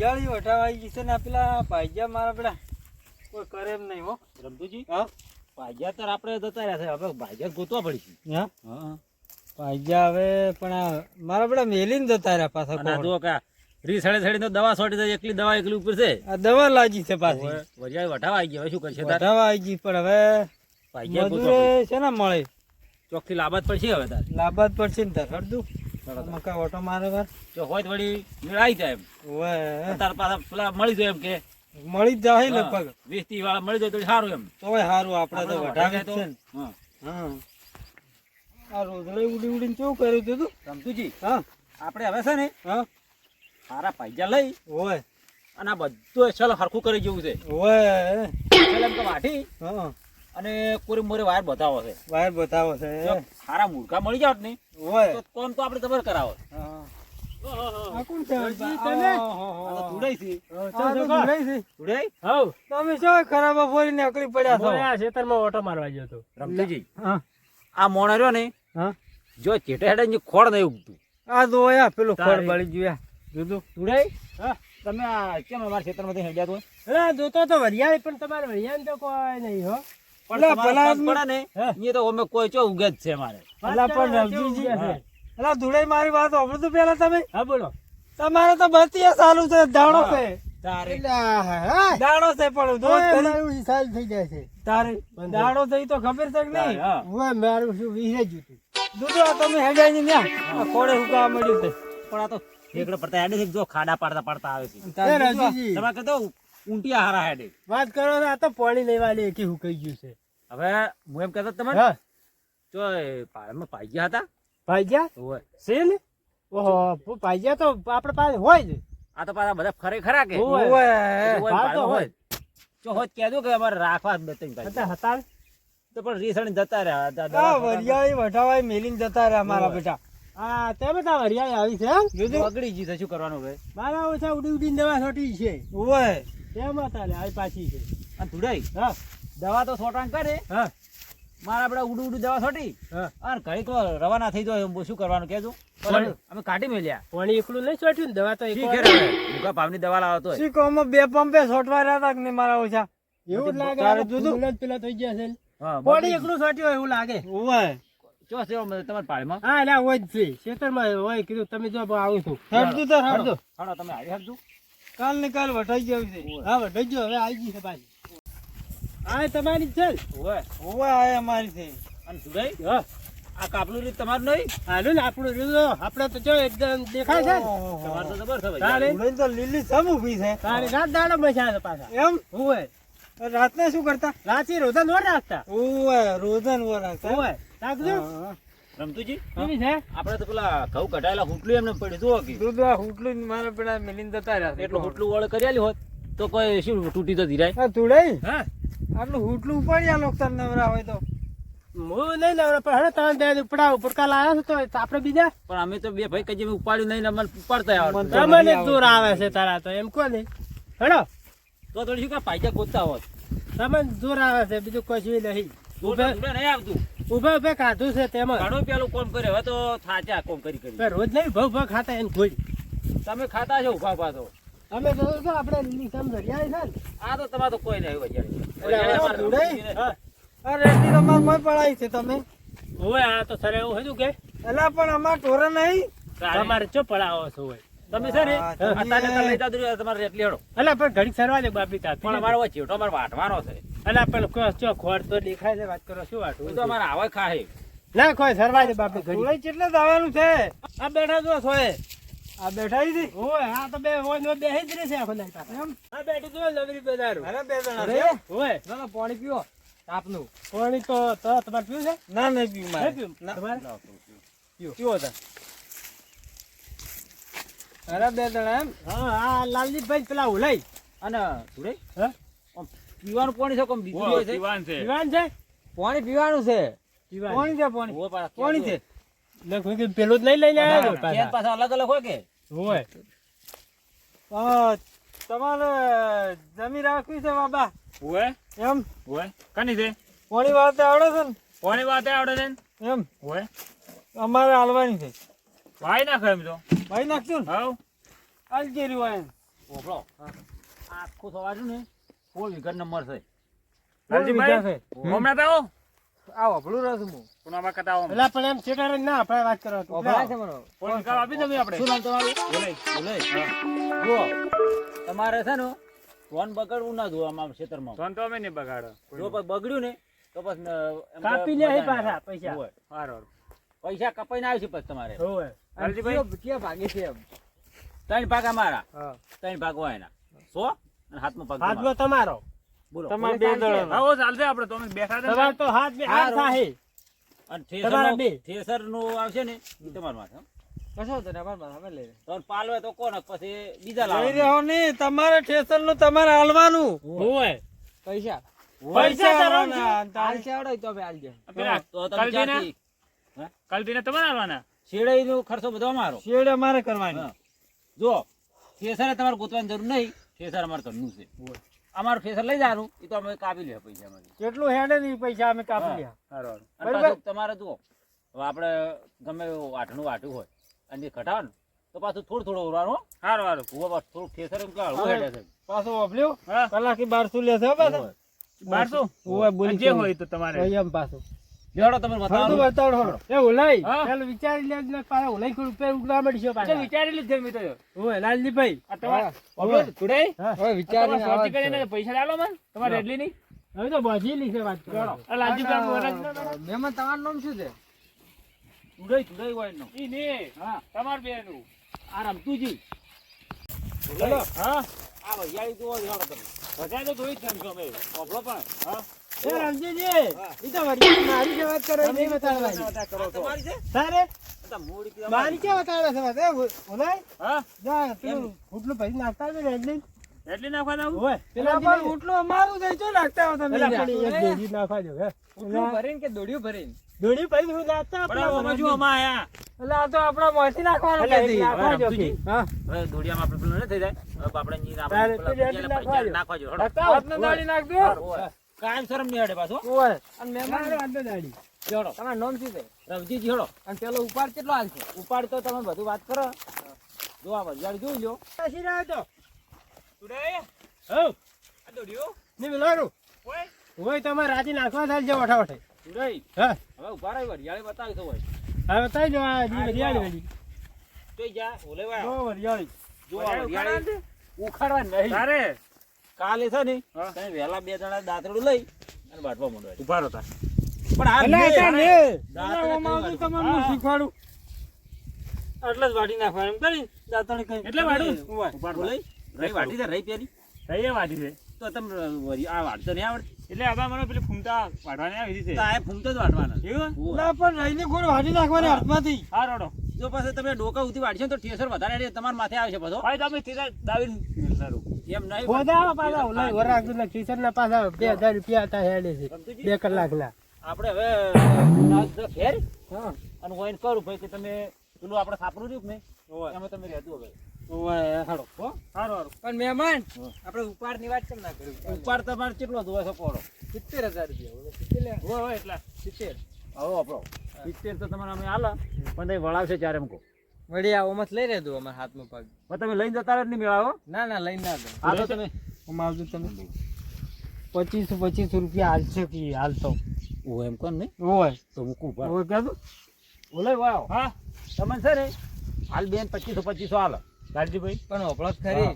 વરિયાળી વટાવાઈ ગઈ છે ને પેલા ભાઈજા મારા પેલા કોઈ કરે એમ નહીં હો. રમતુજી? હા? ભાઈજા તો આપણે જતા રહ્યા છે. હવે ભાઈજા ગોતવા પડી હા? હા. ભાઈજા હવે પણ આ મારા પેલા મેલીને જતા રહ્યા પાછા. જુઓ કે રી સડે સડી તો દવા છોડી જાય એકલી દવા એકલી ઉપર છે. આ દવા લાગી છે પાછી. વરિયાળી વટાવા આવી ગયા શું કરશે? વટાવા આવી ગઈ પણ હવે ભાઈજા ગોતવા છે ને મળે. ચોખ્ખી લાભત પડશે હવે તાર. લાભાત પડશે ને તાર હરદું મકા ઓટો મારે વાર. જો હોય તો વળી મેળ જાય એમ. ઓય. તાર પાછા પેલા મળી જાય એમ કે. મળી જ જાય લગભગ. વીસ ત્રીસ વાળા મળી જાય તો સારું એમ. તો સારું આપણે તો વધારે તો- છે ને. હા. હા. આ રોજડે ઉડી ઉડીને કેવું કર્યું હતું તું? રમતુજી હા. આપણે હવે છે ને હા. સારા પૈસા લઈ ઓય. અને આ બધું ચલ હરખું કરી જેવું છે. ચલ એમ તો વાઢી. હા. અને કોરી મોરે વાયર બતાવો છે. વાયર બતાવો છે સારા મૂર્ખા મળી જાવ ને હોય. તો કોમ તો આપણે ખબર કરાવો. હા. આ કોણ છે? તમે? આ- આ- આ તો આ- ધૂળાઈ છે. આ તો ધૂળાઈ છે. ધૂળાઈ? હવ. તમે શું ખરાબ ફોરી નીકળી પડ્યા છો? મોયા ખેતરમાં ઓટો મારવા ગયો હતો. રમતુજી હા. આ મોણ રહ્યો ને જો ચેટે હેડે ને ખોળ નહીં ઉગતું. આ દોયા પેલું ખોડ. બળી જુદું. ધૂળાઈ? હા. તમે આ કેમ અમારા ખેતરમાંથી હેડ્યા તો જોતો તો વરિયાળી પણ તમારે વરિયાળી તો કોઈ નહીં હો. પણ ભલા પડે ને હા. તો અમે કોઈ ચો ઉગે જ છે અમારે. અલા પણ રવજીજી. કેવું છે? મારી વાત સાંભળો તો પેલા તમે. હા બોલો. તમારે તો બત્તી ચાલુ છે દાણો છે. તારે. છે પણ થઈ જાય છે. તારે દાણો થઈ તો ખબર છે કે નહીં? હું મારું શું વિહે જ દૂધો તમે હેડાઈ ને ન્યા. આ હુકા મળ્યું છે. પણ આ તો ઠેકડો પડતા હેડે જો ખાડા પાડતા પાડતા આવે છે. તમારે કહેતો ઊંટિયા હારા હેડે. વાત કરો આ તો પાણી લેવા લે કે હુકાઈ ગયું છે. હવે હું એમ કહેતો તમે જો એ પાઈ હતા. ભાઈજા ઓય. છે ને ઓહો ભાઈજા તો આપણે પાસે હોય જ. આ તો પાછા બધા ફરે ખરા કે? ઓય. હોય તો હોય. હોય. જો. હોય કહેજો કે અમારે રાખવા જ નથી ભાઈ. હતા હતા તો પણ રીસણ જતા રહ્યા દાદા વરિયાળી વઢાવાય મેલીને જતા રહ્યા અમારા. બેટા. આ તે બધા હરિયાળી આવી છે એમ બગડી ગઈ છે શું કરવાનું હવે મારા ઓછા ઉડી ઉડીને દવા છોટી છે. ઓવે. તેમાં તાલે આવી પાછી છે. આ ધુડાઈ? હા. દવા તો છોટાણ કરે. હા. મારા આપડે ઉડું ઉડું દવા છોટી. હા. અને ઘડીક રવાના થઈ જાય શું કરવાનું કેજો અમે કાઢી મેલ્યા. પાણી એકલું નહીં છોટ્યું ને? દવા તો ભૂખા ભાવની દવા લાવો શીખો બે પંપે છોટવા રહ્યા હતા કે નહીં મારા ઓછા? એવું જ લાગે આ જુદું? પેલા થઈ ગયા છે ને. પાણી એકલું છોટ્યું હોય એવું લાગે. ઓવે. જો છે આમ તમારા પાળમાં. હા એટલે હોય જ છે. ખેતરમાં હોય કીધું તમે જો આવું છું. હેડતું તો હેડો. હળદો. તમે આવી હાલજો. કાલ ને કાલ વટાઈ ગયો છે. હા ગયો હવે આવી ગઈ છે પાછી. હા એ તમારી છે? ઓવે. ઓવે આ અમારી છે. અને સુરાઈ હા. આ કાપલું રીત તમારું નહીં? હાલો ને આપણું રીલો આપણે તો જો એકદમ દેખાય છે. તમારે તો જબર છે ભાઈ. તો લીલી સમ ઊભી છે. તારે રાત દાડો મજા છે પાછા. એમ? હોય રાતના શું કરતા? રાતે રોજન નો રાખતા. ઓવે રોજન વો રાખતા. હોય રાખજો. હા. રમતુજી? કેવી છે? આપણે તો પેલા ઘઉં કઢાયેલા હુટલું એમને પડ્યું જુઓ કે. દૂધ હુટલું ને મારા પેલા મેલીને જતા રહ્યા એટલું હુટલું વળ કર્યાલી હોત તો કોઈ શું તૂટી તો ધીરાય? આ ધૂળાઈ હા. આટલું હુટલું ઉપાડ્યા લોકો તને નવરા હોય તો. હું નહીં નવરા પણ હવે તમે બે ઉપડા ઉપડકા લાવ્યા છો તો આપણે બીજા? પણ અમે તો બે ભાઈ કઈ ઉપાડ્યું નહીં અમને ઉપાડતા આવે મને દૂર આવે છે તારા તો એમ કોને હેડો. તો થોડી શું કે પાયજા ગોતતા હોત? તમને દૂર આવે છે બીજું કશું નહીં. ઉભે નહીં આવતું. ઉભે ઉભે ખાધું છે તેમાં ઘણું પેલું કોમ કરે હવે તો થાચા કોમ કરી કરી. રોજ નહીં ભાવ ભાવ ખાતા એને કોઈ. તમે ખાતા છો ઊભા ઊભા તો. અમે તો આપણે લીલી સમજ્યા છે ને? આ તો તમારે તો કોઈ નહીં હોય એટલે આ રેતી તમારે મોય પડાઈ છે તમે? હોય આ તો સર એવું હતું કે? એલા પણ અમાર ટોરે નહીં. તમારે ચો પડાવો છો હોય? તમે છે ને? હા, અત્યારે તો લઈ તો તમારે રેટલી હડો અલા પણ ઘડી સરવા દે બાપી તા પણ અમારો ચેવટો અમારે વાટવાનો છે. એટલે કો ચો ખોર તો દેખાય છે વાત કરો શું એ તો અમારે આવે ખાય. ના કોઈ સરવા દે બાપી ઘડી કેટલે દાવાનું છે? આ બેઠા જો સોય આ બેઠાઈ છે ઓય આ તો બે હોય નો બે જ રહેશે આખો નાઈ પાસે એમ? આ બેઠું જો લવરી બજારું અરે બે જણા. છે? હોય ના ના પાણી પીવો તાપનું. પાણી તો તો તમારે પીવું છે? ના નહીં પીવું મારે. નહીં પીવું? તમારે? પીવો તા. અરે બે જણા એમ? હા આ લાલજીભાઈ પેલા ઉલાઈ અને સુરે હા? પીવાનું પાણી છે? કોમ બીજું હોય છે? પીવાનું છે. પાણી પીવાનું છે. પીવાનું. પાણી છે પાણી? પાણી છે? પેલું જ નહીં લઈને આવ્યો પાછા અલગ અલગ હોય કે? હોય. તમારે જમી રાખવી છે બાબા? હોય? એમ? હોય? કની છે? પાણી વાળતે આવડે છે ને? કોની વાતે આવડે છે એમ? હોય? અમારે હાલવાની છે. ભાઈ નાખો એમ તો. ભાઈ નાખશું ને? હવ. આલજેરી હોય એમ. ઓપડો આખું થવાડ્યું ને? ફોર વિકેટ નંબર છે. હમણાં તો આ વભળું રહ્યો છું હું. પણ આમાં આવો. એટલે પણ એમ શેઠારે ના આપણે વાત કરો તો. વભળાય છે મને. ફોન કાલ આપી દઉં આપણે. શું નામ તમારું? બોલે જુઓ. તમારે છે ને ફોન બગડવું ના જોવા આમ ખેતરમાં. ફોન તો અમે નહીં બગાડો. જો પછી બગડ્યું ને તો પછી એમ કાપી લે પાછા પૈસા. હોય. સારું પૈસા કપાઈને આવશે પછી તમારે. લાલજીભાઈ? કયો- કયો ભાગે છે એમ? ત્રણ ભાગ અમારા. ત્રણ ભાગ હોય એના. સો? અને હાથમાં ભાગ હાથમાં તમારો. તમારો બોલો તમારે બે દળો. આવો ચાલશે આપણે તો બેઠા તમારે તો હાથ બે હાથ થાહે. અને તમારા બે. થેસરનું આવશે ને એ તમારા માથે કશો વાંધો નહીં, માથે અમે લઈ લઈએ. પાલવે તો કોણ પછી બીજા લઈ રહ્યો નહીં, તમારે ઠેસરનું તમારે હાલવાનું હોવે. પૈસા પૈસા તારા હાલવાના. અને તારે હાલશે આવડે તો અમે હાલજે. પેલા તો તમે કલજીના? ક્યાંથી? કલટીને તમારે ખર્ચો બધો અમારો શેડ અમારે કરવાનો જો થેસર તમારે ગોતવાની જરૂર નહીં થેસર અમારે ઘરનું છે અમારું ફેસર લઈ જવાનું એ તો અમે કાપી લે પૈસા અમારી કેટલું હેડે ને પૈસા અમે કાપી લે બરાબર. તમારે જુઓ હવે આપણે ગમે એવું વાટનું વાટું હોય અને જે ને તો પાછું થોડું થોડું ઉરવાનું હો. સારું સારું ઊભો પાછું થોડું ફેસર એમ કે હેડે છે. પાછો હા. કલાકી બારસો લેશે હો. બારસો? હોવે, બોલી જે હોય તો તમારે. એમ પાછું. લેવડો તમે ફરતું બતાવો હળો. એ ઓલાઈ, હા. વિચારી લે ને પાછા ઓલાઈ કોઈ ઉપર ઉગવા મળશે પાછા. વિચારેલી જ છે મેં તો હોવે, લાલજીભાઈ. આ તમારે હા. ટુડે હા. હવે વિચારીને તમારે આવા જ કરીને પૈસા લાલો મને? તમારે રેડલી નહીં? હવે તો બધી છે વાત કરો. આ લાલજીભાઈ વરસ ના આ તમારું નામ શું છે? હોય. ઈ ને. હા. તમાર બેનું. આ રમતુજી ચલો. હા. આ તમે. બધા તો અમે ઓભળો પણ. બધા તો જા, ને હો. તમે પેલા લ્યા. પેલી એક દોરી નાખવા દો, હે. ઉટલું ભરીને કે દોડ્યું ભરીને? દોરી ભરી હું નાખતા પણ આપણા આમાં જો આમાં આયા. એટલે આ તો આપણા મોંથી નાખવાનું નાખવા હા. જો દાડી. કાયમ શરમ નહીં હડે પાછો ઓય. અને મહેમાન હાથ તો જોડો તમારું નામ શું છે રવજીજી જોડો અને પેલો ઉપાડ કેટલો હાલ છે ઉપાડ તો તમે બધું વાત કરો જો આ વરિયાળી જોઈ લો પાછી રહ્યો તો. ટુડે હઉ. આ દોડ્યો ને બોલાવાનું. ઓય હોય તમે રાજી નાખવા થાય છે વઠાવઠે. ચૂડાઈ હા. હવે ઊભા રહી વરિયાળી બતાવી તો હોય હવે બતાવી જો આ જી વરિયાળી વળી. તો જા ઓલે વાય જો વરિયાળી. જો વરિયાળી ઉખાડવા નહીં તારે કાલે છે ને. તમે બે જણા દાંતરડું લઈ અને બાટવા માંડવા ઊભા રહો પણ આ તો વાળું? તમને હું. શીખવાડું. એટલે જ વાટી નાખવાનું એમ કરી દાંતણ કઈ એટલે વાડું ઊભા બોલાઈ? રહી. વાટી છે રહી પેલી. રહી એ વાડી છે તો તમે આ આ વાટતો નહીં આવડતી. એટલે આબા મને પેલી ફૂમતા વાઢવાની આવી છે તો આ ફૂમતા જ વાટવાના એવું ના પણ રહીને ગોળ વાટી નાખવાની હાથમાંથી. હા રોડો. જો પાછો તમે ડોકા ઉધી વાટશો તો ઠેસર વધારે તમારા માથે આવશે બધો ભાઈ તમે સીધા દાવીને એમ નહીં ખોદાવા પાછા ઓલાઈ વરાગના કિશનના પાછા બે હજાર રૂપિયા હતા હેડે છે બે કલાક કલાકના. આપણે હવે ફેર અને હું કરું ભાઈ કે તમે પેલું આપણે સાપરું રહ્યું કે નહીં? એમાં તમે રહેતું હવે. ઓય, હાલો. હો? સારું સારું પણ મહેમાન. આપણે ઉપાડની વાત કેમ ના કરી? ઉપાડ તમારે કેટલો જોવે છે પોળો? સિત્તેર હજાર રૂપિયા હોય એટલા. સિત્તેર. હવે આપણો સિત્તેર તો તમારે અમે આલા. પણ વળાવશે ત્યારે એમ કહો? વળી આ ઓમત લઈ રહેજો અમાર હાથમાં પગ. પણ તમે લઈને જતા રહો જ નહીં મેળાવો ના ના લઈને ના દો આ તો તમે. હું આવજો તમે પચીસો પચીસો રૂપિયા હાલશે કે હાલતો. ઓ એમ કોણ નહીં? હોય તો મૂકું પર ઓય કહેતો ઓલે વાવ. હા. તમે છે ને હાલ બેન પચીસો પચીસો હાલો. લાલજીભાઈ પણ ઓપળસ ખરી.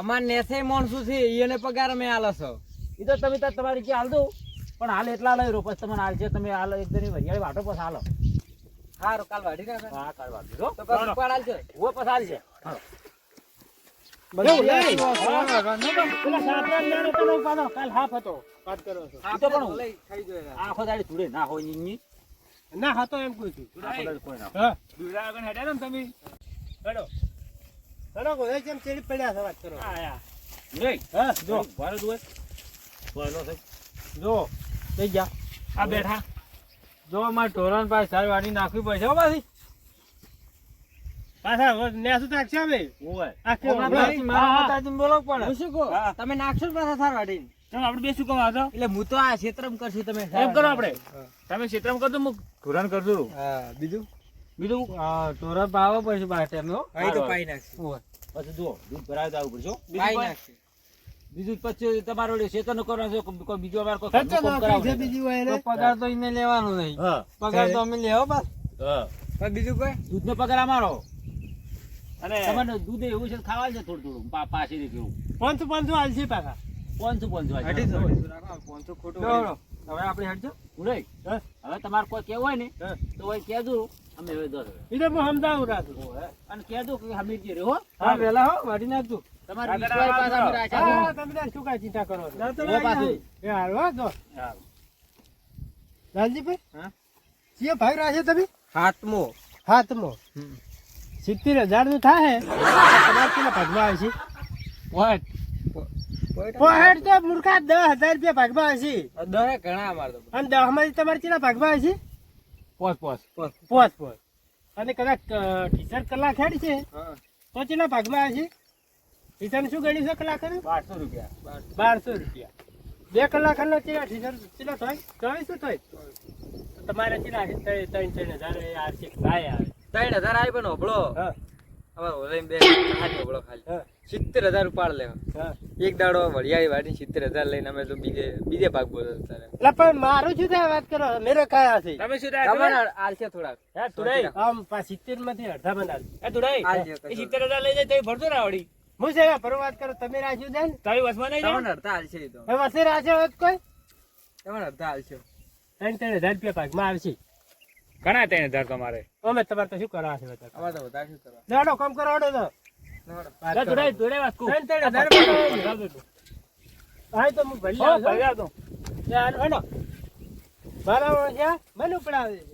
અમાર નેસે માણસું છે એને પગાર અમે હાલ છો. એ તો તમે તાર તમારી કે હાલ દો પણ હાલ એટલા લઈ રહો પછી તમને હાલ છે તમે હાલ એક દિન વરિયાળી વાટો પછી હાલો. હારું કાલ હા તો પછી ઉપાડ ઓ પછી ચૂડે ના હોયની ના હતો એમ કહું છું કોઈ ના હોય. હા દુડા આગળ હેડ્યા ને તમે? હેડો. હેડો કેમ ચેડી પડ્યા છે? વાત કરો. નહીં. હા જો. ભારત હોય. જો થઈ ગયા આ બેઠા. જો અમારે ઢોરણ પાસે સારી વાટી નાખવી પડશે હો પાછી. પાછા નેસુ તાકશે અમે ઓય આખી હમણાં હમણાં- પાછી મારા હા. માતાજીને બોલવું પડે હું શું કહું? તમે નાખશો પાછા સાર વાટીને ચાલો આપણે બે શું કહો આગળ એટલે હું તો આ ક્ષેત્રમાં કરશું તમે એમ કરો આપણે. તમે ક્ષેત્રમાં કરજો હું ધોરણ કરજો. હા બીજું? બીજું? ઢોરણ પાવો પડશે બાર ટાઈમે હો. તો પાઈ નાખશું. પછી જુઓ દૂધ ભરાવે પડશે? નાખશે. બીજું પછી તમારો ઓલી શેતરનું કરવાનું છે કોઈ- બીજો અમારે કોઈ ખર્ચો ના કરાવવું છે છે. હોય પગાર તો એને લેવાનો નહીં. પગાર તો અમે લેવો બસ. હા. બીજું કોઈ? દૂધ નો પગાર અમારો. અને તમને દૂધ એવું છે ખાવા ખાવાનું છે થોડું થોડું પા- પાછી રીતે કેવું પાંચસો પાંચસો હાલશે પાછા પાંચસો પાંચસો છે. પાંચસો ખોટું હવે આપણે હટજો. ઉડાય. હવે તમારે કોઈ કેવું હોય ને તો હોય કહેજો. અમે હવે દસ એટલે તો હું સમજાવું રાખું અને કહેજો કે હમીરજી રહ્યો હો. હા વેલા હો વાટી નાખજો. તમારે વિશ્વાસ પાછા અમે રાખ્યા હા તમે શું કાંઈ ચિંતા કરો છો? ના પાછું. એ હારું હો લાલજીભાઈ? હા? કયો ભાગ રાખે તમે? હાથમો. હાથમો. સિત્તેર હજારનું થાય તમારે કેટલા ભાગમાં આવશે પોહેડ તો મૂર્ખા દસ હજાર રૂપિયા ભાગમાં આવશે દરે ઘણા અમારે તો. અને દસમાંથી તમારે કેટલા ભાગમાં આવશે પોસ પોસ. પોચ પોચ અને કદાચ ટીચર કલાક હેડ છે. તો કેટલા ભાગમાં આવશે ટીચર શું ગણ્યું છે કલાક બારસો રૂપિયા. બારસો. રૂપિયા. બે કલાક નો કેટલા ટીચર કેટલા થાય ચોવીસો થાય તમારે કેટલા ત્રણ ત્રણ હજાર એ લાય આવે. ત્રણ હજાર આવી પણ બે ખાલી. સિત્તેર હજાર ઉપાડ લેવા હા. એક દાડો વડિયાળી વાટી સિત્તેર હજાર લઈને અમે તો બીજે બીજે ભાગ બોલો તારે. એટલે પણ મારું શું થાય? વાત કરો. મેરે કયા છે? તમે શું થાય? તમારે આલશે થોડાક. હે તુડાઈ આમ પા સિત્તેરમાંથી અડધા તુડાઈ આલજો સિત્તેર હજાર લઈ જાય તો ભરતો ના આવડી. હું છે વાત કરો તમે રાખ્યું છે ને? તારી વસમાં નહીં તમને અડધા આલશે તો. હવે વસે રાખ્યો હોત કોઈ? તમને અડધા આલશે ત્રણ ત્રણ હજાર રૂપિયા ભાગમાં આવશે. ઘણા ત્રણ હજાર તમારે? અમે તમારે તો શું કરવા છે અમારે તો વધારે શું કરવા? દાડો કામ તો. વાત કરો. ત્રણ ત્રણ હજાર હા તો હું ભરી આવું મને ઉપડાવે છે